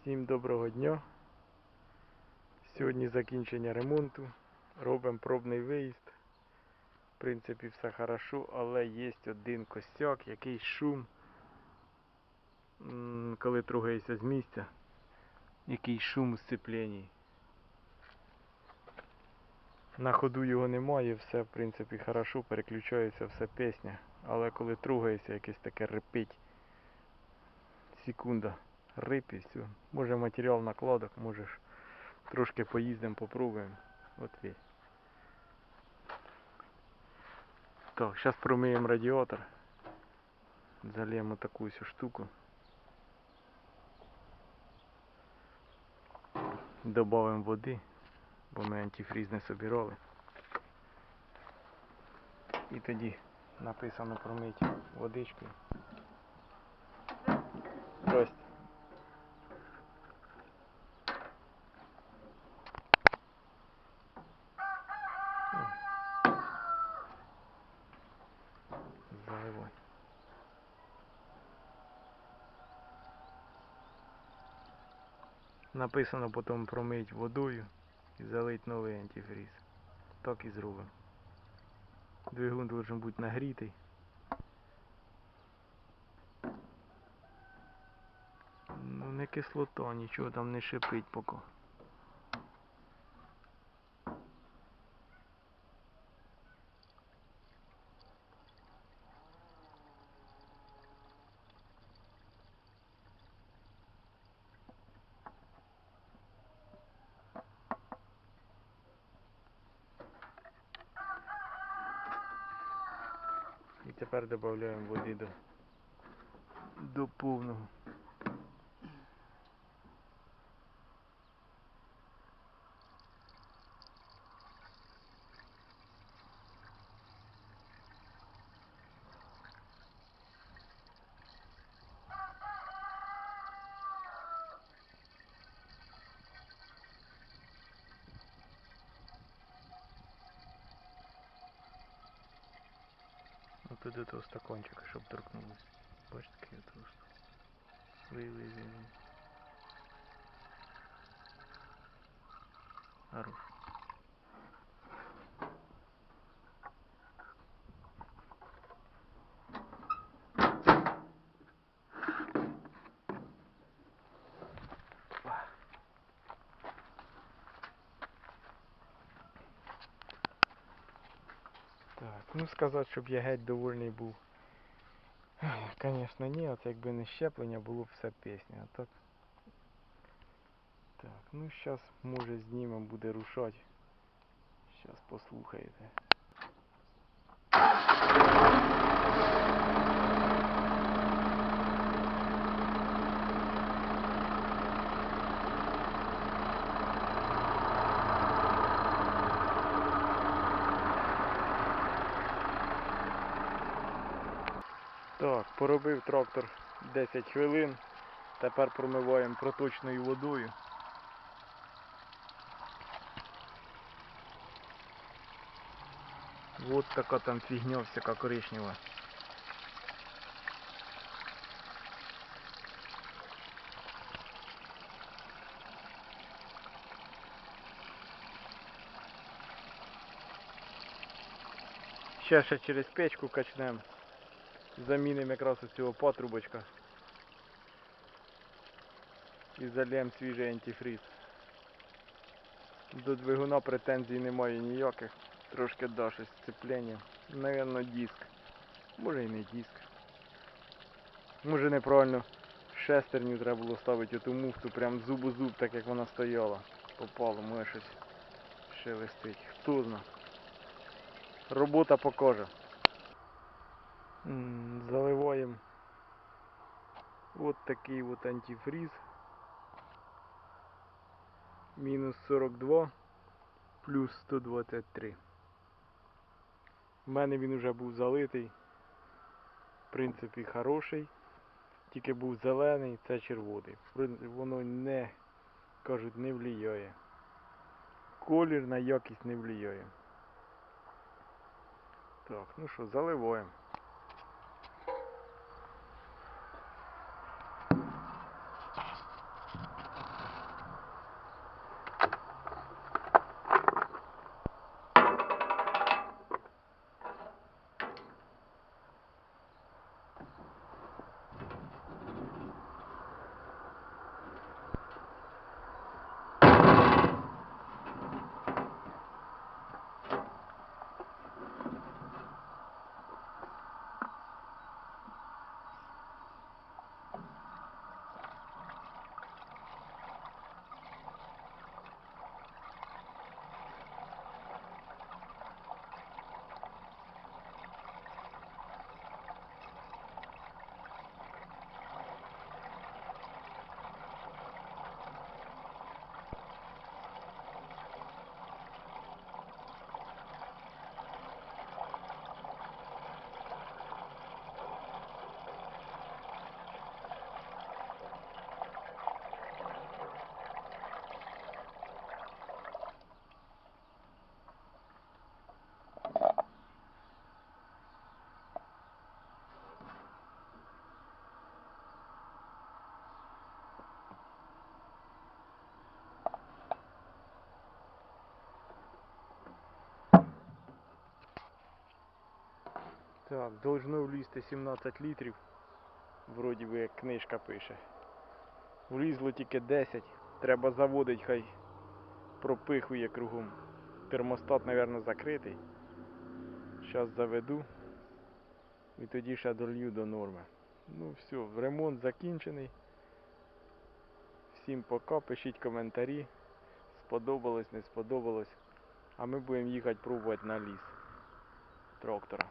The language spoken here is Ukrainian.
Всім доброго дня. Сьогодні закінчення ремонту. Робимо пробний виїзд. В принципі, все хорошо, але є один косяк, якийсь шум. Коли трогаєшся з місця. Якийсь шум у сцепленні. На ходу його немає, все в принципі хорошо, переключається все пісня. Але коли трогаєшся, якесь таке репить. Секунда. Рип і все. Може матеріал накладок, можеш трошки поїздимо, попробуємо. От весь. Так, зараз промиємо радіатор. Зальємо таку ось штуку. Добавимо води, бо ми антифріз не собирали. І тоді написано промить водичкою. Здрасте. Написано потім промить водою і залить новий антифріз. Так і зробимо. Двигун должен бути нагрітий. Ну не кислота, нічого там не шипить поки. Тепер додаємо води до, до повного. От до этого стаканчика, щоб торкнулося. Бачите, я просто. Вивезений. Хорош. Ну сказати, щоб я геть довольний був. Звісно, ні, от якби не щеплення, було б все пісня. Так. Так, ну зараз може знімемо, буде рушати. Зараз послухаєте. Так, поробив трактор 10 хвилин. Тепер промиваємо проточною водою. Вот така там фігня всяка коричнева. Ще ще через печку качнемо. Замінимо якраз ось цього патрубочка. І зальємо свіжий антифріз. До двигуна претензій немає ніяких. Трошки да щось сцеплення. Наверно диск. Може і не диск. Може неправильно шестерню треба було ставити оту муфту прям зуб у зуб, так як вона стояла. Попало, може щось шелестить. Хто зна. Робота покаже. М, Заливаємо от такий от антифриз. Мінус 42 плюс 123. У мене він вже був залитий. В принципі, хороший. Тільки був зелений, це червоний. Воно не, кажуть, не влияє. Колір на якість не влияє. Так, ну що, заливаємо. Так, должно влізти 17 літрів. Вроді би як книжка пише. Влізло тільки 10. Треба заводить, хай пропихує кругом. Термостат, мабуть, закритий. Зараз заведу. І тоді ще долью до норми. Ну все, ремонт закінчений. Всім пока, пишіть коментарі. Сподобалось, не сподобалось. А ми будемо їхати пробувати на ліс трактора.